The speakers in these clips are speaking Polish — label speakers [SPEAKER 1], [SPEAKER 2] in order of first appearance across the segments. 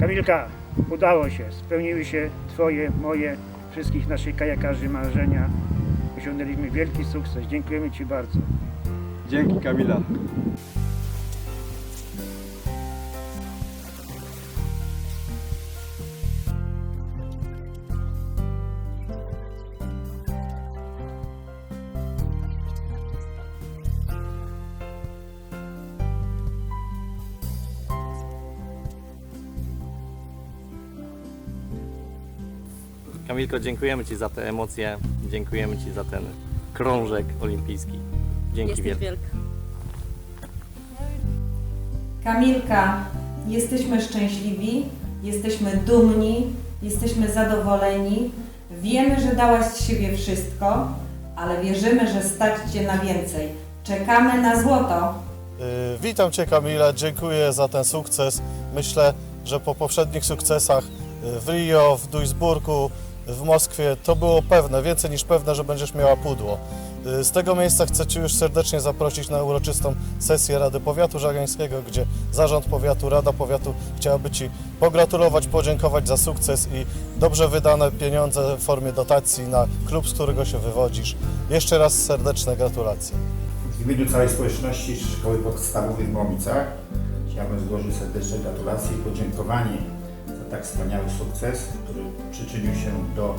[SPEAKER 1] Kamilka, udało się. Spełniły się Twoje, moje, wszystkich naszych kajakarzy marzenia. Osiągnęliśmy wielki sukces. Dziękujemy Ci bardzo.
[SPEAKER 2] Dzięki Kamila.
[SPEAKER 3] Kamilko, dziękujemy Ci za te emocje, dziękujemy Ci za ten krążek olimpijski. Dzięki
[SPEAKER 4] Jesteś
[SPEAKER 3] wielkie.
[SPEAKER 4] wielka.
[SPEAKER 5] Kamilka, jesteśmy szczęśliwi, jesteśmy dumni, jesteśmy zadowoleni. Wiemy, że dałaś z siebie wszystko, ale wierzymy, że stać Cię na więcej. Czekamy na złoto.
[SPEAKER 6] Y, Witam Cię Kamila, dziękuję za ten sukces. Myślę, że po poprzednich sukcesach y, w Rio, w Duisburgu, w Moskwie to było pewne, więcej niż pewne, że będziesz miała pudło. Y, Z tego miejsca chcę Cię już serdecznie zaprosić na uroczystą sesję Rady Powiatu Żagańskiego, gdzie Zarząd Powiatu, Rada Powiatu chciałaby Ci pogratulować, podziękować za sukces i dobrze wydane pieniądze w formie dotacji na klub, z którego się wywodzisz. Jeszcze raz serdeczne gratulacje.
[SPEAKER 7] W imieniu całej społeczności Szkoły Podstawowej w Młomicach chciałbym złożyć serdeczne gratulacje i podziękowanie tak wspaniały sukces, który przyczynił się do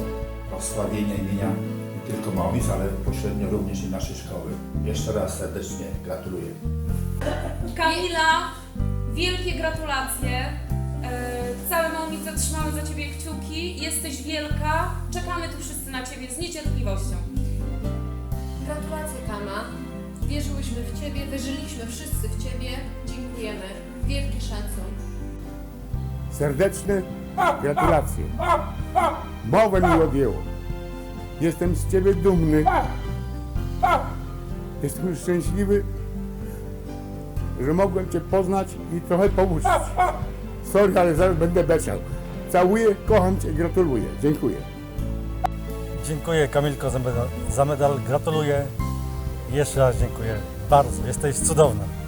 [SPEAKER 7] osławienia imienia nie tylko Młomic, ale pośrednio również i naszej szkoły. Jeszcze raz serdecznie gratuluję.
[SPEAKER 8] Kamila, wielkie gratulacje. E, Całe Małomice trzymały za Ciebie kciuki. Jesteś wielka. Czekamy tu wszyscy na Ciebie z niecierpliwością.
[SPEAKER 9] Gratulacje Kama. Wierzyłyśmy w Ciebie, wierzyliśmy wszyscy w Ciebie. Dziękujemy. Wielki szacun.
[SPEAKER 10] Serdeczne gratulacje. Mowę mi odjęło. Jestem z Ciebie dumny. Jestem szczęśliwy, że mogłem Cię poznać i trochę pomóc. Sorry, ale zaraz będę beczał. Całuję, kocham Cię, gratuluję. Dziękuję.
[SPEAKER 11] Dziękuję Kamilko za medal, za medal. Gratuluję. Jeszcze raz dziękuję. Bardzo. Jesteś cudowna.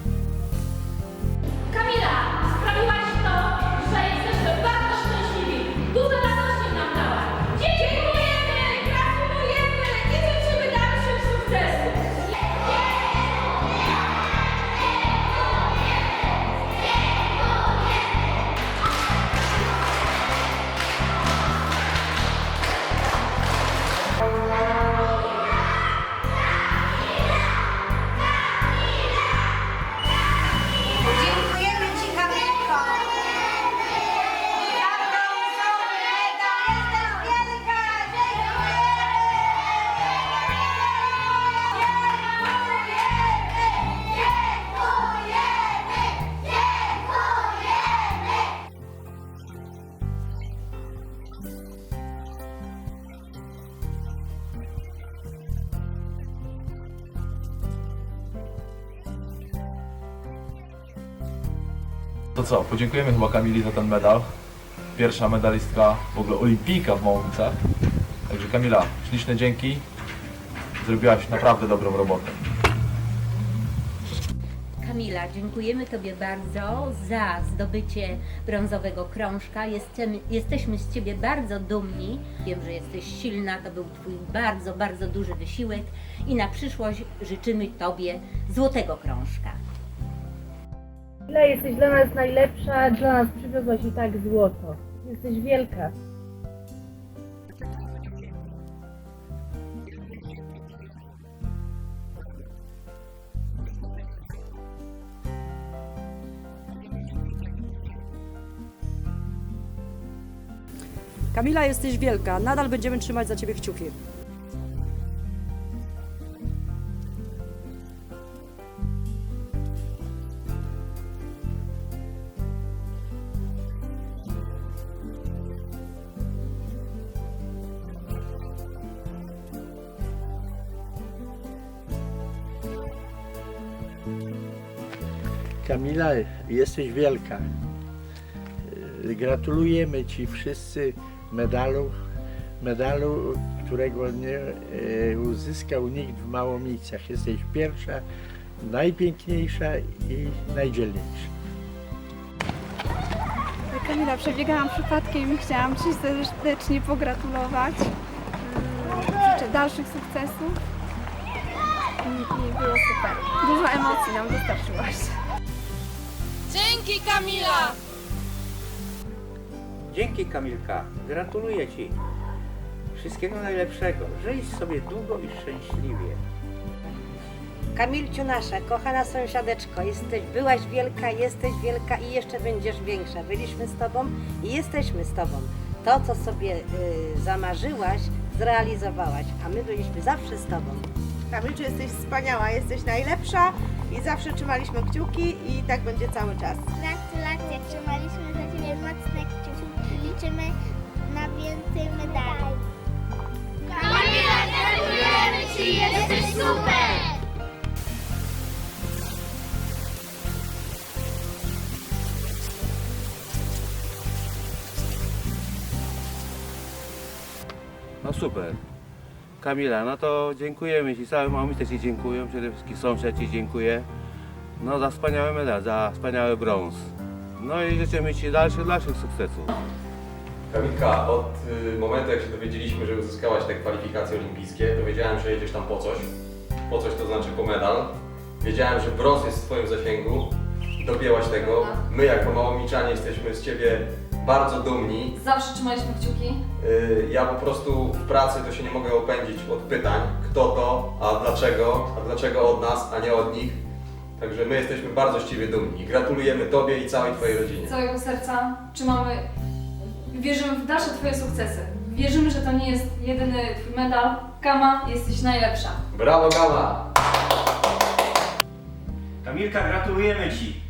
[SPEAKER 8] To
[SPEAKER 2] co, podziękujemy chyba Kamili za ten medal. Pierwsza medalistka, w ogóle olimpijka w Małomicach. Także Kamila, śliczne dzięki. Zrobiłaś naprawdę dobrą robotę.
[SPEAKER 4] Kamila, dziękujemy Tobie bardzo za zdobycie brązowego krążka. Jestem, jesteśmy z Ciebie bardzo dumni. Wiem, że jesteś silna, to był Twój bardzo, bardzo duży wysiłek i na przyszłość życzymy Tobie złotego krążka.
[SPEAKER 12] Ile jesteś dla nas najlepsza, dla nas przywiozłaś i tak złoto. Jesteś wielka.
[SPEAKER 9] Kamila, jesteś wielka. Nadal będziemy trzymać za Ciebie kciuki.
[SPEAKER 10] Kamila, jesteś wielka. Gratulujemy Ci wszyscy medalu, medalu, którego nie e, uzyskał nikt w Małomicach. Jesteś pierwsza, najpiękniejsza i najdzielniejsza.
[SPEAKER 13] Kamila, przebiegałam przypadkiem i chciałam Ci serdecznie pogratulować. Mm, Życzę dalszych sukcesów i było super. Dużo emocji nam dostarczyłaś.
[SPEAKER 8] Dzięki Kamila!
[SPEAKER 14] Dzięki Kamilka, gratuluję Ci. Wszystkiego najlepszego. Żyj sobie długo i szczęśliwie.
[SPEAKER 15] Kamilciu nasza, kochana sąsiadeczko, jesteś, byłaś wielka, jesteś wielka i jeszcze będziesz większa. Byliśmy z Tobą i jesteśmy z Tobą. To, co sobie y, zamarzyłaś, zrealizowałaś, a my byliśmy zawsze z Tobą.
[SPEAKER 16] Kamilczu, jesteś wspaniała, jesteś najlepsza i zawsze trzymaliśmy kciuki i tak będzie cały czas.
[SPEAKER 17] Gratulacje, trzymaliśmy za Ciebie mocne kciuki. Liczymy na więcej medali.
[SPEAKER 18] Kamila, gratulujemy Ci, jesteś super!
[SPEAKER 14] No super. Kamila, no to dziękujemy Ci, całe mamowice Ci dziękują, przede wszystkim sąsiad Ci dziękuję. No za wspaniały medal, za wspaniały brąz. No i życzymy Ci dalszych, dalszych sukcesów.
[SPEAKER 19] Kamilka, od y, momentu jak się dowiedzieliśmy, że uzyskałaś te kwalifikacje olimpijskie, to wiedziałem, że jedziesz tam po coś. Po coś to znaczy po medal. Wiedziałem, że brąz jest w Twoim zasięgu. Dobięłaś tego. My jako małomiczanie jesteśmy z Ciebie bardzo dumni.
[SPEAKER 8] Zawsze trzymaliśmy kciuki.
[SPEAKER 19] Y, Ja po prostu w pracy to się nie mogę opędzić od pytań, kto to, a dlaczego, a dlaczego od nas, a nie od nich. Także my jesteśmy bardzo z Ciebie dumni. Gratulujemy Tobie i całej Twojej rodzinie.
[SPEAKER 8] Z całego serca trzymamy, wierzymy w dalsze Twoje sukcesy. Wierzymy, że to nie jest jedyny Twój medal. Kama, jesteś najlepsza.
[SPEAKER 19] Brawo Gama!
[SPEAKER 1] Kamilka, gratulujemy Ci.